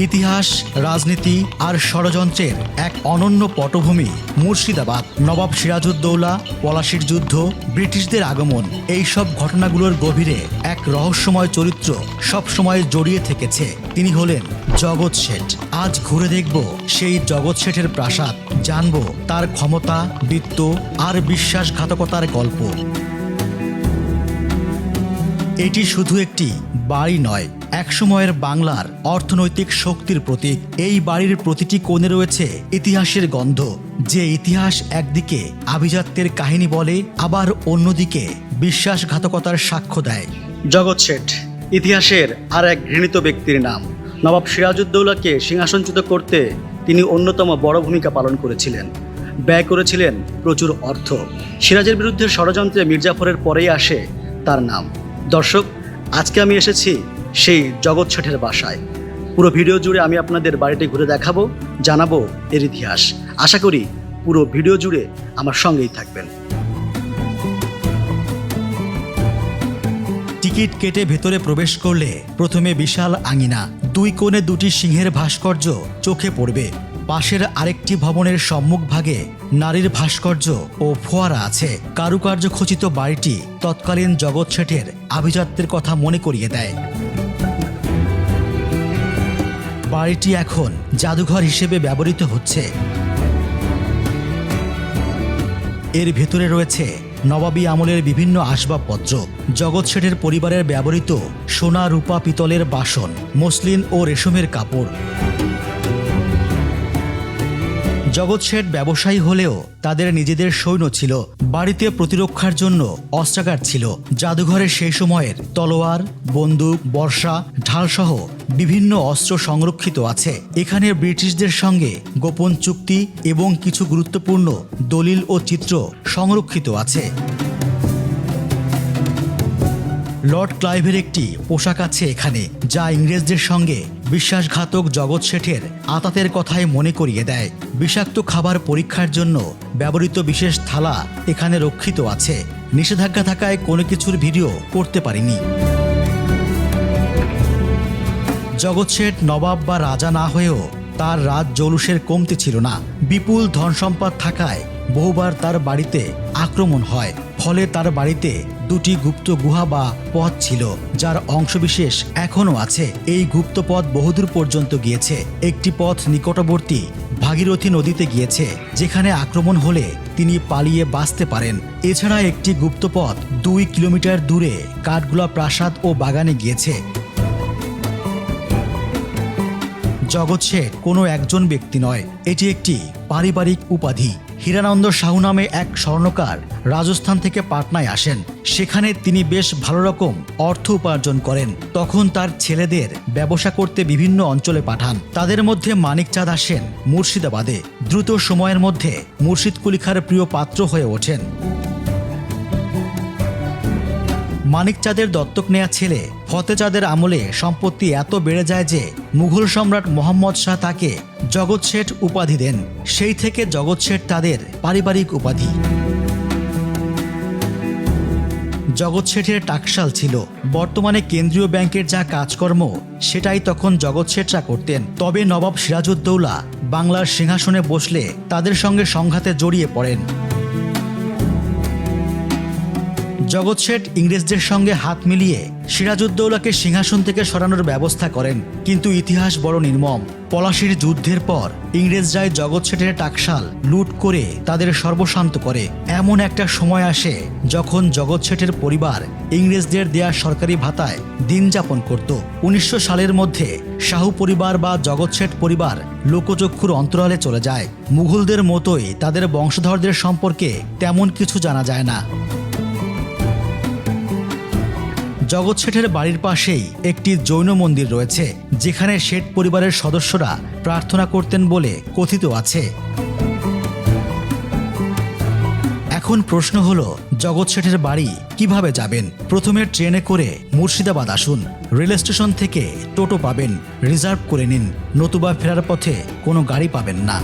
ইতিহাস, রাজনীতি আর ষড়যন্ত্রের এক অনন্য পটভূমি মুর্শিদাবাদ। নবাব সিরাজউদ্দৌলা, পলাশির যুদ্ধ, ব্রিটিশদের আগমন এই সব ঘটনাগুলোর গভীরে এক রহস্যময় চরিত্র সবসময় জড়িয়ে থেকেছে। তিনি হলেন জগৎ শেঠ। আজ ঘুরে দেখব সেই জগৎ শেঠের প্রাসাদ, জানব তার ক্ষমতা, বৃত্ত আর বিশ্বাসঘাতকতার গল্প। এটি শুধু একটি বাড়ি নয় একসময়ের বাংলার অর্থনৈতিক শক্তির প্রতীক, এই বাড়ির প্রতিটি কোণে রয়েছে ইতিহাসের গন্ধ। যে ইতিহাস একদিকে আভিজাত্যের কাহিনী বলে, আবার অন্যদিকে বিশ্বাসঘাতকতার সাক্ষ্য দেয়। জগৎ শেঠ, ইতিহাসের আর এক ঘৃণিত ব্যক্তির নাম। নবাব সিরাজউদ্দৌলাকে সিংহাসনচ্যুত করতে তিনি অন্যতম বড় ভূমিকা পালন করেছিলেন। ব্যয় করেছিলেন প্রচুর অর্থ। সিরাজের বিরুদ্ধে ষড়যন্ত্রে মির্জাফরের পরেই আসে তার নাম। দর্শক, আজকে আমি এসেছি সেই জগৎ শেঠের বাসায়। পুরো ভিডিও জুড়ে আমি আপনাদের বাড়িটি ঘুরে দেখাবো, জানাব এর ইতিহাস। আশা করি পুরো ভিডিও জুড়ে আমার সঙ্গেই থাকবেন। টিকিট কেটে ভেতরে প্রবেশ করলে প্রথমে বিশাল আঙিনা, দুই কোণে দুটি সিংহের ভাস্কর্য চোখে পড়বে। পাশের আরেকটি ভবনের সম্মুখভাগে নারীর ভাস্কর্য ও ফোয়ারা আছে। কারুকার্য খচিত বাড়িটি তৎকালীন জগৎ শেঠের আভিজাত্যের কথা মনে করিয়ে দেয়। বাড়িটি এখন জাদুঘর হিসেবে ব্যবহৃত হচ্ছে। এর ভেতরে রয়েছে নবাবী আমলের বিভিন্ন আসবাবপত্র, জগৎ শেঠের পরিবারের ব্যবহৃত সোনা রূপা পিতলের বাসন, মসলিন ও রেশমের কাপড়। জগৎ শেঠ ব্যবসায়ী হলেও তাদের নিজেদের সৈন্য ছিল। বাড়িতে প্রতিরক্ষার জন্য অস্ত্রাগার ছিল। জাদুঘরে সেই সময়ের তলোয়ার, বন্দুক, বর্ষা, ঢালসহ বিভিন্ন অস্ত্র সংরক্ষিত আছে। এখানে ব্রিটিশদের সঙ্গে গোপন চুক্তি এবং কিছু গুরুত্বপূর্ণ দলিল ও চিত্র সংরক্ষিত আছে। লর্ড ক্লাইভের একটি পোশাক আছে এখানে, যা ইংরেজদের সঙ্গে বিশ্বাসঘাতক জগৎ শেঠের আতাতের কথাই মনে করিয়ে দেয়। বিষাক্ত খাবার পরীক্ষার জন্য ব্যবহৃত বিশেষ থালা এখানে রক্ষিত আছে। নিষেধাজ্ঞা থাকায় কোনো কিছুর ভিডিও করতে পারিনি। জগৎ শেঠ নবাব বা রাজা না হয়েও তার রাজ জৌলুসের কমতি ছিল না। বিপুল ধন সম্পদ থাকায় বহুবার তার বাড়িতে আক্রমণ হয়। ফলে তার বাড়িতে দুটি গুপ্ত গুহা বা পথ ছিল, যার অংশবিশেষ এখনও আছে। এই গুপ্ত পথ বহুদূর পর্যন্ত গিয়েছে। একটি পথ নিকটবর্তী ভাগীরথী নদীতে গিয়েছে, যেখানে আক্রমণ হলে তিনি পালিয়ে বাঁচতে পারেন। এছাড়া একটি গুপ্তপথ দুই কিলোমিটার দূরে কাঠগুলা প্রাসাদ ও বাগানে গিয়েছে। জগৎ শেঠ কোনো একজন ব্যক্তি নয়, এটি একটি পারিবারিক উপাধি। হীরানন্দ শাহু নামে এক স্বর্ণকার রাজস্থান থেকে পাটনায় আসেন। সেখানে তিনি বেশ ভালো রকম অর্থ উপার্জন করেন। তখন তার ছেলেদের ব্যবসা করতে বিভিন্ন অঞ্চলে পাঠান। তাদের মধ্যে মানিকচাঁদ আসেন মুর্শিদাবাদে। দ্রুত সময়ের মধ্যে মুর্শিদ কুলিখার প্রিয় পাত্র হয়ে ওঠেন। মানিকচাঁদের দত্তক নেয়া ছেলে ফতেচাঁদের আমলে সম্পত্তি এত বেড়ে যায় যে মুঘল সম্রাট মোহাম্মদ শাহ তাকে জগৎ শেঠ উপাধি দেন। সেই থেকে জগৎ শেঠ তাদের পারিবারিক উপাধি। জগৎ শেঠের টাকশাল ছিল। বর্তমানে কেন্দ্রীয় ব্যাংকের যা কাজকর্ম, সেটাই তখন জগৎ শেঠরা করতেন। তবে নবাব সিরাজউদ্দৌলা বাংলার সিংহাসনে বসলে তাদের সঙ্গে সংঘাতে জড়িয়ে পড়েন। জগৎ শেঠ ইংরেজদের সঙ্গে হাত মিলিয়ে সিরাজউদ্দৌলাকে সিংহাসন থেকে সরানোর ব্যবস্থা করেন, কিন্তু ইতিহাস বড় নির্মম। পলাশির যুদ্ধের পর ইংরেজরাই জগৎ শেঠের টাকশাল লুট করে তাদের সর্বশান্ত করে। এমন একটা সময় আসে যখন জগৎ শেঠের পরিবার ইংরেজদের দেয়া সরকারি ভাতায় দিন যাপন করত। উনিশশো সালের মধ্যে শাহু পরিবার বা জগৎ শেঠ পরিবার লোকচক্ষুর অন্তরালে চলে যায়। মুঘলদের মতোই তাদের বংশধরদের সম্পর্কে তেমন কিছু জানা যায় না। জগৎ শেঠের বাড়ির পাশেই একটি জৈন মন্দির রয়েছে, যেখানে শেঠ পরিবারের সদস্যরা প্রার্থনা করতেন বলে কথিত আছে। এখন প্রশ্ন হলো, জগৎ শেঠের বাড়ি কীভাবে যাবেন? প্রথমে ট্রেনে করে মুর্শিদাবাদ আসুন। রেল স্টেশন থেকে টোটো পাবেন, রিজার্ভ করে নিন। নতুবা ফেরার পথে কোনো গাড়ি পাবেন না।